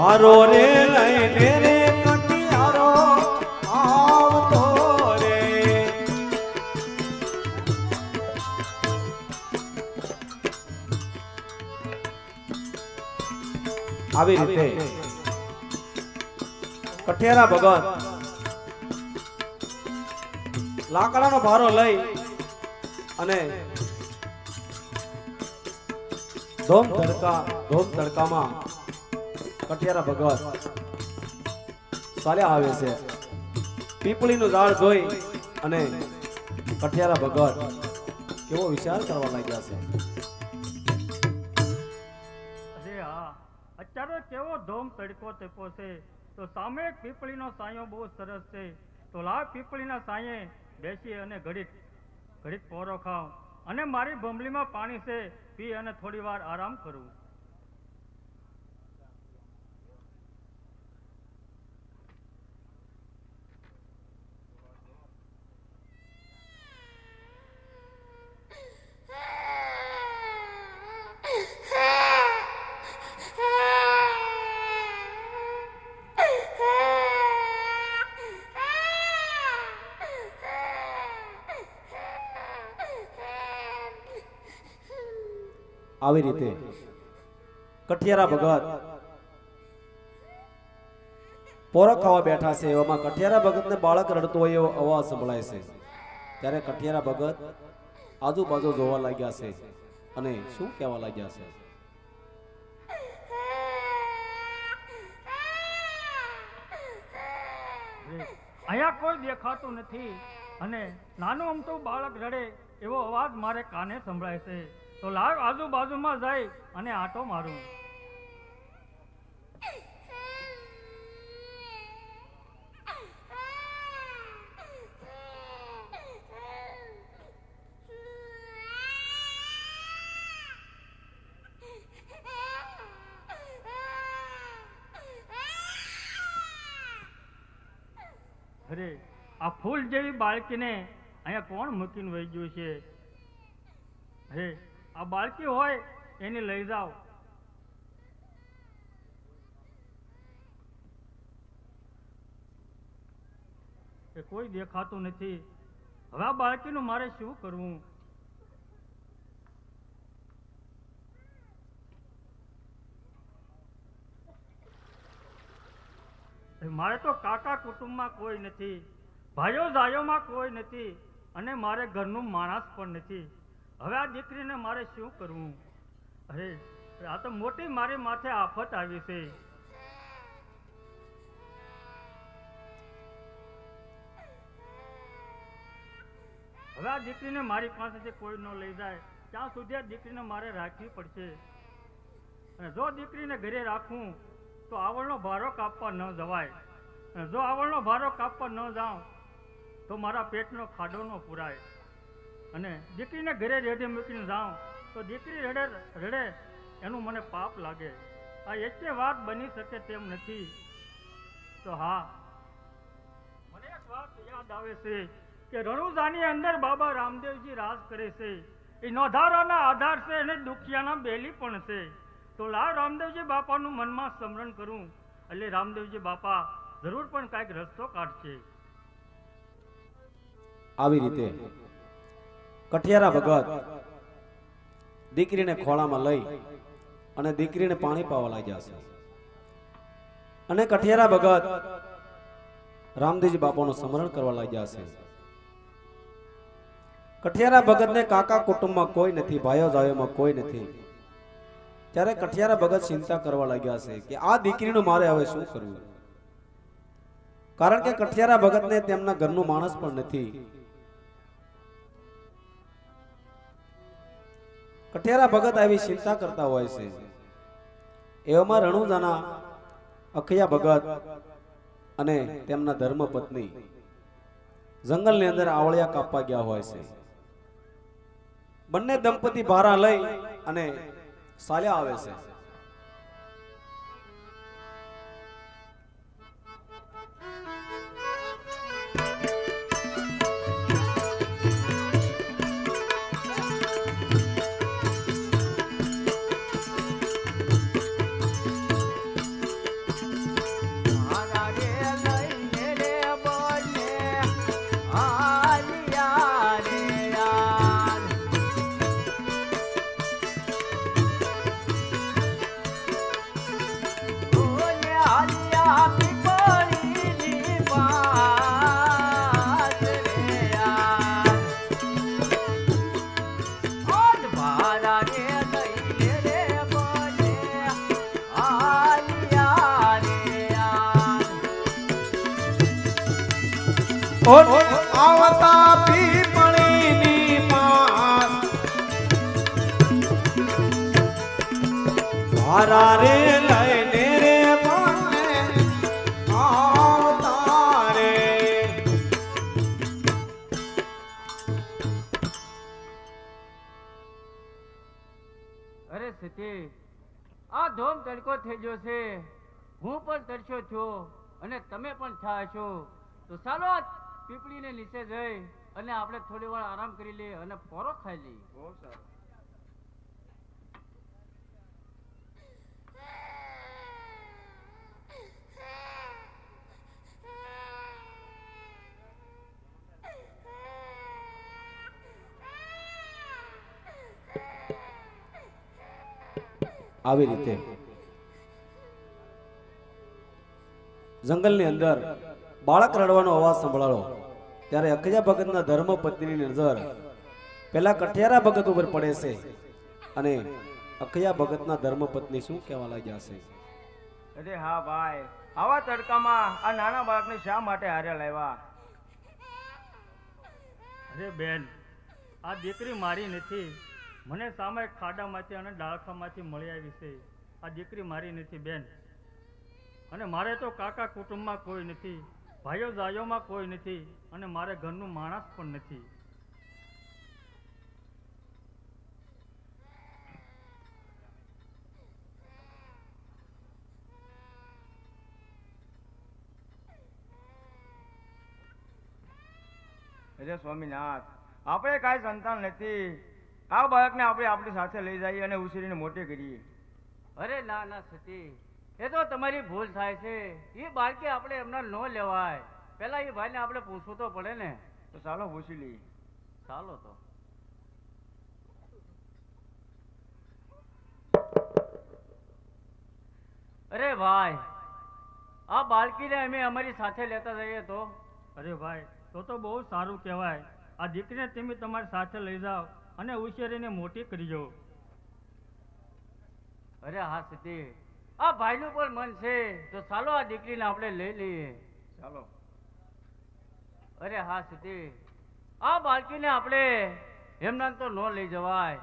ભારો રે લઈને રે કટિયારો આવતો રે. આવી રીતે. કઠિયારા ભગત લાકડાનો ભારો લઈ અને ધોમ તડકા ધોમ તડકામાં કઠિયારા ભગત ચાલ્યા આવે છે. પીપળીનું ઝાડ જોઈ અને કઠિયારા ભગત કેવો વિચાર કરવા લાગ્યા છે. અત્યારે કેવો ધોમ તડકો તેપો છે. તો સામે પીપળીનો સાયો બહુ સરસ છે. તો લાવ પીપળીના સાયે બેસી અને ઘડીક ઘડીક પોરો ખાવ. અને મારી ભમલીમાં પાણી છે, પી અને થોડી વાર આરામ કરું. આવી રીતે. કઠિયારા ભગત. પોરા ખાવા બેઠા છે, એવામાં કઠિયારા ભગતને બાળક રડતો હોય એવો અવાજ સંભળાય છે. ત્યારે કઠિયારા ભગત આજુબાજુ જોવા લાગ્યા છે અને શું કહેવા લાગ્યા છે? અહીંયા કોઈ દેખાતું નથી અને નાનું અમથું બાળક રડે એવો અવાજ મારે કાને સંભળાય છે? તો લાવ આજુબાજુમાં જાય અને આંટો મારું. અરે, આ ફૂલ જેવી બાળકીને અહીંયા કોણ મૂકીને વહી ગયું છે? હે આ બાળકી હોય, એને લઈ જાઓ. એ કોઈ દેખાતું નથી. હવે આ બાળકીનું મારે શું કરવું? મારે તો કાકા કુટુંબમાં કોઈ નથી, ભાઈઓ જાયોમાં કોઈ નથી, અને મારે ઘરનું માણસ પણ નથી. હવે આ દીકરીને મારે શું કરવું? અરે, આ તો મોટી મારી માથે આફત આવી છે. હવે આ દીકરીને મારી પાસેથી કોઈ ન લઈ જાય. ત્યાં સુધી આ દીકરીને મારે રાખવી પડશે. અને જો દીકરીને ઘરે રાખું, તો આવળનો ભારો કાપવા ન જવાય. જો આવળનો ભારો કાપવા ન જાઉં, તો મારા પેટનો ખાડો ન પુરાય. અને દીકરીને ઘરે રેડે મૂકીને જાઉં તો દીકરી રડે રડે એનું મને પાપ લાગે. આ એટલે વાત બની શકે તેમ નથી. તો હા મને એક વાત યાદ આવે છે કે રણુજાની અંદર બાબા રામદેવજી રાજ કરે છે. એ નોંધારાના આધાર છે અને દુખિયાના બેલી પણ છે. તો લાવ રામદેવજી બાપાનું મનમાં સ્મરણ કરું. એટલે રામદેવજી બાપા જરૂર પણ કાંઈક રસ્તો કાઢશે. આવી રીતે. કઠિયારા ભગત. દીકરીને ખોળામાં લઈ અને દીકરીને પાણી પાવા લાગ્યા છે. અને કઠિયારા ભગત રામદેવજી બાપાનું સ્મરણ કરવા લાગ્યા છે. કઠિયારા ભગતને કાકા કુટુંબમાં કોઈ નથી, ભાઈઓ જાયોમાં કોઈ નથી. ત્યારે કઠિયારા ભગત ચિંતા કરવા લાગ્યા છે કે આ દીકરીનું મારે હવે શું કરવું? કારણ કે કઠિયારા ભગતને તેમના ઘરનું માણસ પણ નથી. કઠિયારા ભગત આવી ચિંતા કરતા હોય છે. એવામાં રણુજાના અખિયા ભગત અને તેમના ધર્મ પત્ની જંગલની અંદર આવળિયા કાપવા ગયા હોય છે. બંને દંપતી ભારા લઈ અને સાલ્યા આવે છે. આવતા પીપળીની પાસ હારા રે લઈને રે આવતા રે. અરે સતી આ ધોમ તડકો થઈ ગયો છે. હું પણ તરસ્યો છું અને તમે પણ થયા છો. તો ચાલો આ પીપળીને નીચે જઈ અને આપણે થોડી વાર આરામ કરી લઈએ અને પોરો ખાઈ લઈએ. આવી રીતે. જંગલની અંદર બાળક રડવાનો અવાજ સંભળાયો ત્યારે અખજા ભગતના ધર્મ પત્નીની નજર પેલા કઠિયારા ભગત ઉપર પડે છે. અને અખયા ભગતના ધર્મ પત્ની શું કહેવા લાગ્યા છે? અરે હા ભાઈ, આવા તડકામાં આ નાના બાળકને શા માટે હારે લાવ્યા? અરે બેન, આ દીકરી મારી નથી. મને સામે ખાડામાંથી અને ડાળખામાંથી મળી આવી છે. આ દીકરી મારી નથી બેન. અને મારે તો કાકા કુટુંબમાં કોઈ નથી. ભાઈઓ જાયોમાં કોઈ નથી અને મારે ઘરનું માણસ પણ નથી. અરે સ્વામીનાથ આપણે કાંઈ સંતાન નથી. આ બાળકને આપણે આપણી સાથે લઈ જઈએ અને ઉછેરીને મોટી કરીએ. અરે ના ના સતી. એ તો તમારી ભૂલ થાય છે. એ બાળકી આપણે એમના ન લેવાય. પેલા એ ભાઈને આપણે પૂછવું તો પડે ને. તો ચાલો પૂછી લઈએ. ચાલો તો. અરે ભાઈ આ બાળકીને અમે અમારી સાથે લેતા જઈએ તો? અરે ભાઈ તો તો બહુ સારું કહેવાય. આ દીકરીને તમે તમારી સાથે લઈ જાઓ અને ઉછેરીને મોટી કરી જાઓ. અરે હા સતી આ ભાઈનું પણ મન છે. તો ચાલો આ દીકરીને આપણે લઈ લઈએ. ચાલો. અરે હા સતી આ બાળકીને આપણે એમના તો ન લઈ જવાય.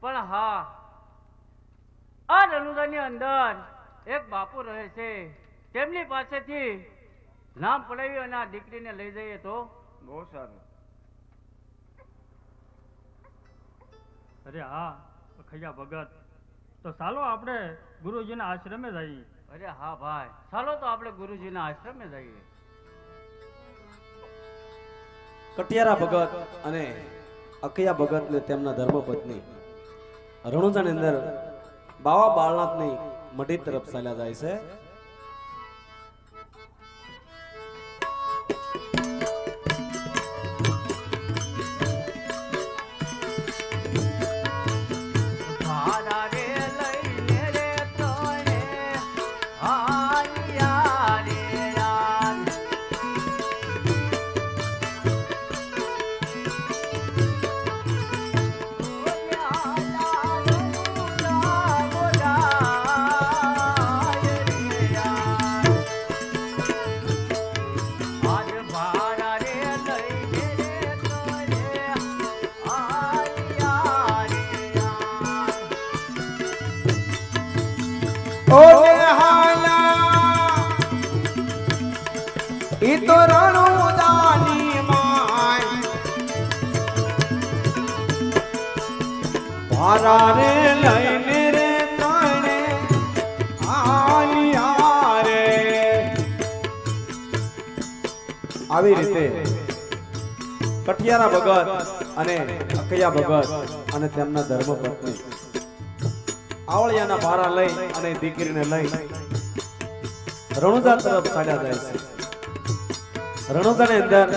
પણ હા આ રનુદાની અંદર એક બાપુ રહે છે. તેમની પાસેથી નામ પડાવી અને આ દીકરીને લઈ જઈએ તો? બહુ સારું. અરે હા ખૈયા ભગત. તો ચાલો આપણે ગુરુજીના આશ્રમે જઈએ. અરે હા ભાઈ ચાલો તો આપણે ગુરુજીના આશ્રમે જઈએ. કટિયારા ભગત અને અકયા ભગત ને તેમના ધર્મપત્ની રણુજાની અંદર બાવા બાળનાથની મઢી તરફ ચાલ્યા જાય છે. ભારા રે લઈને રે તણે આલિયા રે આવી રીતે કઠિયારા ભગત અને અકૈયા ભગત અને તેમના ધર્મપત્ની. આવળિયાના ભારા લઈ અને દીકરીને લઈ રણુજા તરફ સાડ્યા જાય છે. રણુજાની અંદર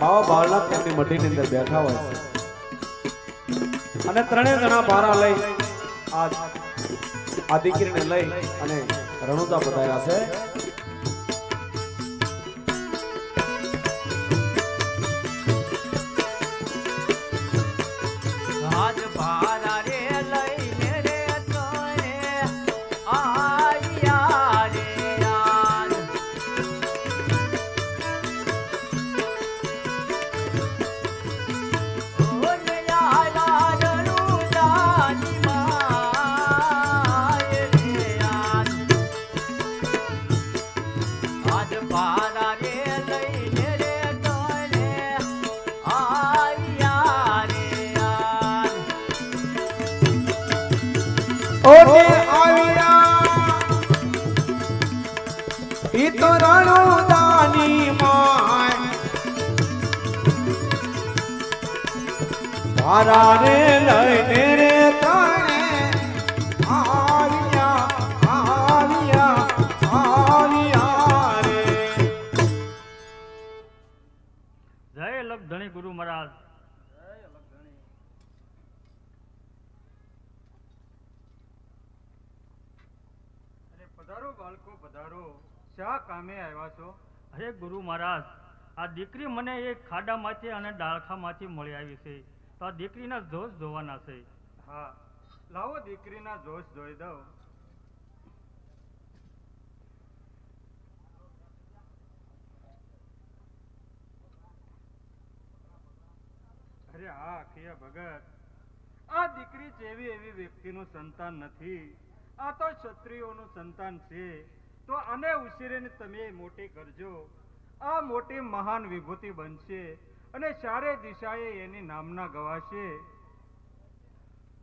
બાવા બાળનાથ તેમની મઢીની અંદર બેઠા હોય છે. અને ત્રણેય જણા ભારા લઈ આ આ દીકરીને લઈ અને રણુતા બતાવ્યા છે. ઈ તો રણુદાની માય. તારા રે લઈને રે તાણે આવ્યા આવ્યા આવ્યા રે. જય લખ ગુરુ મહારાજ. અરે પધારો બાળકો પધારો. શા કામે આવ્યા છો? અરે ગુરુ મહારાજ આ દીકરી મને એ ખાડામાંથી અને ડાળખામાંથી મળી આવી છે. તો આ દીકરીના જોશ જોવાના છે. હા લાવો દીકરીના જોશ જોઈ દઉં. અરે હા અખિયા ભગત. આ દીકરી જેવી એવી વ્યક્તિનું સંતાન નથી. આ તો ક્ષત્રિયોનું સંતાન છે. તો આને ઉછેરીને તમે મોટી કરજો. આ મોટી મહાન વિભૂતિ બનશે અને ચારે દિશાએ એની નામના ગવાશે.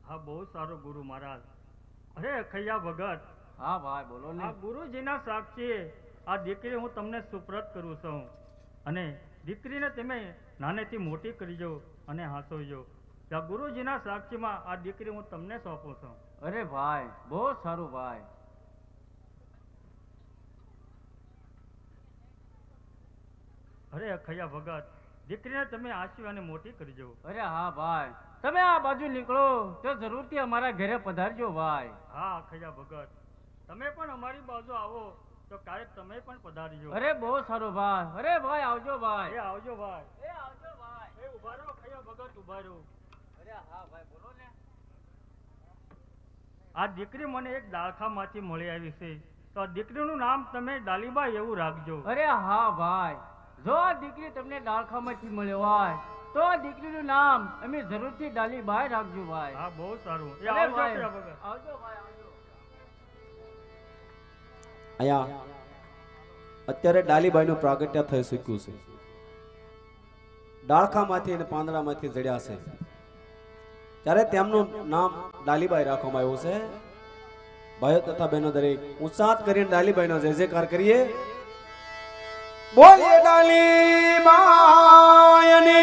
હા બહુ સારો ગુરુ મહારાજ. અરે અખૈયા ભગત. હા ભાઈ બોલો ને. આ ગુરુજીના સાક્ષી આ દીકરી હું તમને સુપ્રત કરું છું. અને દીકરીને તમે નાનેથી મોટી કરજો અને હાંસોજો. ગુરુજીના સાક્ષીમાં આ દીકરી હું તમને સોંપું છું. અરે ભાઈ બહુ સારું ભાઈ. અરે અખૈયા ભગત દીકરીને તમે આશી અને મોટી કરજો અરે હા ભાઈ તમે આ બાજુ નીકળો તો જરૂરથી અમારા ઘરે પધારજો ભાઈ. હા અખૈયા ભગત તમે પણ અમારી બાજુ આવો તો ક્યારેક તમે પણ પધારજો. અરે બહુ સારું ભાઈ અરે ભાઈ આવજો એ આવજો ભાઈ. એ આવજો ભાઈ. એ ઊભા રહો અખૈયા ભગત ઊભા રહો. અરે હા ભાઈ બોલો ને. આ દીકરી મને એક દાળખામાંથી મળી આવી છે. તો આ દીકરીનું નામ તમે ડાલીબાઈ એવું રાખજો. અરે હા ભાઈ જો દીકરી તમને ડાળખામાંથી મળ્યો હોય તો દીકરીનું નામ અમે જરૂરથી ડાલીબાઈ રાખજો ભાઈ. હા બહુ સારું. એ આવજો ભાઈ, આવજો ભાઈ અહીંયા અત્યારે ડાલીબાઈનું પ્રાગટ્ય થઈ ચૂક્યું છે. ડાળખામાંથી અને પાંદડામાંથી જડ્યા છે. ત્યારે તેમનું નામ ડાલીબાઈ રાખવામાં આવ્યું છે. ભાઈઓ તથા બહેનો દરેક ઉત્સાહ કરીને ડાલીબાઈનો જય જયકાર કરીએ. બોલીએ ડાલી માયની.